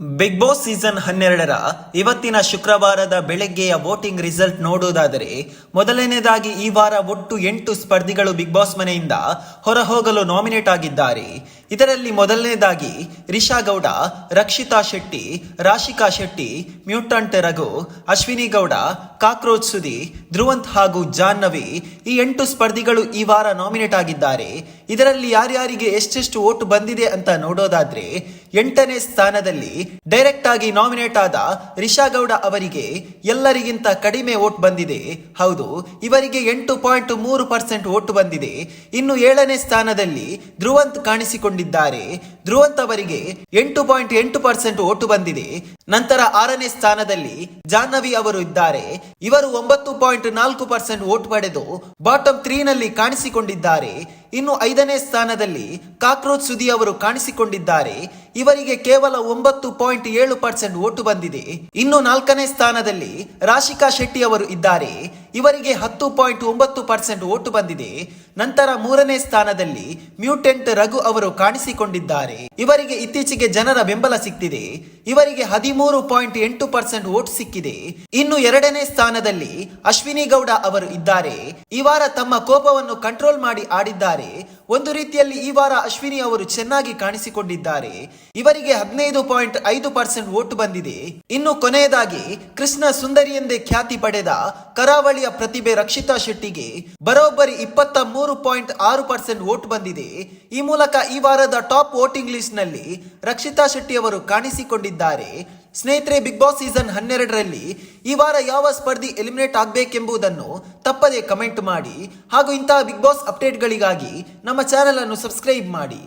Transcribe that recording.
Big boss season ಹನ್ನೆರಡರ ಇವತ್ತಿನ ಶುಕ್ರವಾರದ ಬೆಳಗ್ಗೆಯ ವೋಟಿಂಗ್ ರಿಸಲ್ಟ್ ನೋಡುವುದಾದರೆ ಮೊದಲನೇದಾಗಿ ಈ ವಾರ ಒಟ್ಟು ಎಂಟು ಸ್ಪರ್ಧಿಗಳು ಬಿಗ್ ಬಾಸ್ ಮನೆಯಿಂದ ಹೊರಹೋಗಲು ನಾಮಿನೇಟ್ ಆಗಿದ್ದಾರೆ. ಇದರಲ್ಲಿ ಮೊದಲನೇದಾಗಿ ರಿಷಾ ಗೌಡ, ರಕ್ಷಿತಾ ಶೆಟ್ಟಿ, ರಾಶಿಕಾ ಶೆಟ್ಟಿ, ಮ್ಯೂಟಂಟ್ ರಘು, ಅಶ್ವಿನಿ ಗೌಡ, ಕಾಕ್ರೋಚ್ ಸುದಿ, ಧ್ರುವಂತ್ ಹಾಗೂ ಜಾಹ್ನವಿ ಈ ಎಂಟು ಸ್ಪರ್ಧಿಗಳು ಈ ವಾರ ನಾಮಿನೇಟ್ ಆಗಿದ್ದಾರೆ. ಇದರಲ್ಲಿ ಯಾರ್ಯಾರಿಗೆ ಎಷ್ಟೆಷ್ಟು ಓಟು ಬಂದಿದೆ ಅಂತ ನೋಡೋದಾದ್ರೆ ಎಂಟನೇ ಸ್ಥಾನದಲ್ಲಿ ಡೈರೆಕ್ಟ್ ಆಗಿ ನಾಮಿನೇಟ್ ಆದ ರಿಷಾ ಗೌಡ ಅವರಿಗೆ ಎಲ್ಲರಿಗಿಂತ ಕಡಿಮೆ ಓಟ್ ಬಂದಿದೆ. ಹೌದು, ಇವರಿಗೆ ಎಂಟು ಪಾಯಿಂಟ್ ಮೂರು ಪರ್ಸೆಂಟ್ ವೋಟ್ ಬಂದಿದೆ. ಇನ್ನು ಏಳನೇ ಸ್ಥಾನದಲ್ಲಿ ಧ್ರುವಂತ್ ಕಾಣಿಸಿಕೊಂಡಿದ್ದಾರೆ. ಧ್ರುವಂತ್ ಅವರಿಗೆ ಎಂಟು ಪಾಯಿಂಟ್ ಎಂಟು ಪರ್ಸೆಂಟ್ ಓಟು ಬಂದಿದೆ. ನಂತರ ಆರನೇ ಸ್ಥಾನದಲ್ಲಿ ಜಾಹ್ನವಿ ಅವರು ಇದ್ದಾರೆ. ಇವರು ಒಂಬತ್ತು ಪಾಯಿಂಟ್ ನಾಲ್ಕು ಪರ್ಸೆಂಟ್ ಓಟ್ ಪಡೆದು ಬಾಟಮ್ ತ್ರೀನಲ್ಲಿ ಕಾಣಿಸಿಕೊಂಡಿದ್ದಾರೆ. ಇನ್ನು ಐದನೇ ಸ್ಥಾನದಲ್ಲಿ ಕಾಕ್ರೋಚ್ ಸುದಿ ಅವರು ಕಾಣಿಸಿಕೊಂಡಿದ್ದಾರೆ. ಇವರಿಗೆ ಕೇವಲ ಒಂಬತ್ತು ಪಾಯಿಂಟ್ ಏಳು ಪರ್ಸೆಂಟ್ ಓಟು ಬಂದಿದೆ. ಇನ್ನು ನಾಲ್ಕನೇ ಸ್ಥಾನದಲ್ಲಿ ರಾಶಿಕಾ ಶೆಟ್ಟಿ ಅವರು ಇದ್ದಾರೆ. ಇವರಿಗೆ ಹತ್ತು ಪಾಯಿಂಟ್ ಒಂಬತ್ತು ಪರ್ಸೆಂಟ್ ಓಟು ಬಂದಿದೆ. ನಂತರ ಮೂರನೇ ಸ್ಥಾನದಲ್ಲಿ ಮ್ಯೂಟೆಂಟ್ ರಘು ಅವರು ಕಾಣಿಸಿಕೊಂಡಿದ್ದಾರೆ. ಇವರಿಗೆ ಇತ್ತೀಚೆಗೆ ಜನರ ಬೆಂಬಲ ಸಿಕ್ತಿದೆ. ಇವರಿಗೆ ಹದಿಮೂರು ಪಾಯಿಂಟ್ ಎಂಟು ಪರ್ಸೆಂಟ್ ಓಟ್ ಸಿಕ್ಕಿದೆ. ಇನ್ನು ಎರಡನೇ ಸ್ಥಾನದಲ್ಲಿ ಅಶ್ವಿನಿ ಗೌಡ ಅವರು ಇದ್ದಾರೆ. ಈ ವಾರ ತಮ್ಮ ಕೋಪವನ್ನು ಕಂಟ್ರೋಲ್ ಮಾಡಿ ಆಡಿದ್ದಾರೆ. ಒಂದು ರೀತಿಯಲ್ಲಿ ಈ ವಾರ ಅಶ್ವಿನಿ ಅವರು ಚೆನ್ನಾಗಿ ಕಾಣಿಸಿಕೊಂಡಿದ್ದಾರೆ. ಇವರಿಗೆ ಹದಿನೈದು ಪಾಯಿಂಟ್ ಐದು ಪರ್ಸೆಂಟ್ ಓಟು ಬಂದಿದೆ. ಇನ್ನು ಕೊನೆಯದಾಗಿ ಕೃಷ್ಣ ಸುಂದರಿ ಎಂದೇ ಖ್ಯಾತಿ ಪಡೆದ ಕರಾವಳಿಯ ಪ್ರತಿಭೆ ರಕ್ಷಿತಾ ಶೆಟ್ಟಿಗೆ ಬರೋಬ್ಬರಿ ಇಪ್ಪತ್ತ ಮೂರು ಪಾಯಿಂಟ್ ಆರು ಪರ್ಸೆಂಟ್ ವೋಟ್ ಬಂದಿದೆ. ಈ ಮೂಲಕ ಈ ವಾರದ ಟಾಪ್ ವೋಟಿಂಗ್ ಲಿಸ್ಟ್ನಲ್ಲಿ ರಕ್ಷಿತಾ ಶೆಟ್ಟಿ ಅವರು ಕಾಣಿಸಿಕೊಂಡಿದ್ದಾರೆ. ಸ್ನೇಹಿತರೆ, ಬಿಗ್ ಬಾಸ್ ಸೀಸನ್ ಹನ್ನೆರಡರಲ್ಲಿ ಈ ವಾರ ಯಾವ ಸ್ಪರ್ಧಿ ಎಲಿಮಿನೇಟ್ ಆಗಬೇಕೆಂಬುದನ್ನು ತಪ್ಪದೇ ಕಮೆಂಟ್ ಮಾಡಿ ಹಾಗೂ ಇಂತಹ ಬಿಗ್ ಬಾಸ್ ಅಪ್ಡೇಟ್ಗಳಿಗಾಗಿ ನಮ್ಮ ಚಾನೆಲ್ ಅನ್ನು ಸಬ್ಸ್ಕ್ರೈಬ್ ಮಾಡಿ.